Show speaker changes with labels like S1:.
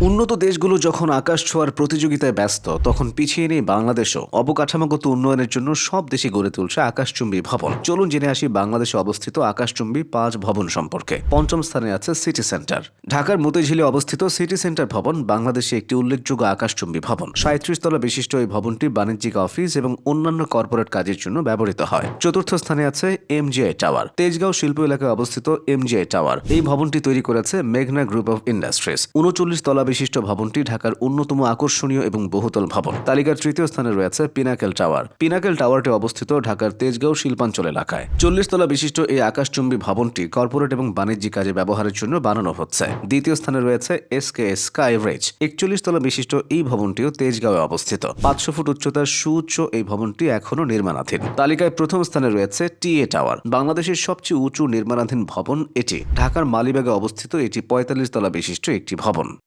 S1: উন্নত দেশগুলো যখন আকাশ ছোঁয়ার প্রতিযোগিতায় ব্যস্ত, তখন পিছিয়ে নেই বাংলাদেশও। অবকাঠামোগত উন্নয়নের জন্য সব দেশে গড়ে তুলছে আকাশচুম্বী ভবন। চলুন জেনে আসি বাংলাদেশে অবস্থিত আকাশচুম্বী পাঁচ ভবন সম্পর্কে। পঞ্চম স্থানে আছে সিটি সেন্টার। ঢাকার মতিঝিলে অবস্থিত সিটি সেন্টার ভবন বাংলাদেশে একটি উল্লেখযোগ্য আকাশচুম্বী ভবন। সাঁত্রিশ তলা বিশিষ্ট এই ভবনটি বাণিজ্যিক অফিস এবং অন্যান্য কর্পোরেট কাজের জন্য ব্যবহৃত হয়। চতুর্থ স্থানে আছে এমজিআই টাওয়ার। তেজগাঁও শিল্প এলাকায় অবস্থিত এমজিআই টাওয়ার। এই ভবনটি তৈরি করেছে মেঘনা গ্রুপ অফ ইন্ডাস্ট্রিজ। উনচল্লিশ তলা বিশিষ্ট ভবনটি ঢাকার অন্যতম আকর্ষণীয় এবং বহুতল ভবন। তালিকার তৃতীয় স্থানে রয়েছে পিনাকেল টাওয়ার। পিনাকেল টাওয়ারটি অবস্থিত ঢাকার তেজগাঁও শিল্পাঞ্চল এলাকায়। চল্লিশ তলা বিশিষ্ট এই আকাশচুম্বী ভবনটি কর্পোরেট এবং বাণিজ্যিক কাজে ব্যবহারের জন্য বানানো হচ্ছে। দ্বিতীয় স্থানে রয়েছে এস কে এস স্কাই একচল্লিশ তলা বিশিষ্ট এই ভবনটিও তেজগাঁওয়ে অবস্থিত। পাঁচশো ফুট উচ্চতার সুউচ্চ এই ভবনটি এখনও নির্মাণাধীন। তালিকায় প্রথম স্থানে রয়েছে টিএ টাওয়ার। বাংলাদেশের সবচেয়ে উঁচু নির্মাণাধীন ভবন এটি। ঢাকার মালিবাগে অবস্থিত এটি পঁয়তাল্লিশ তলা বিশিষ্ট একটি ভবন।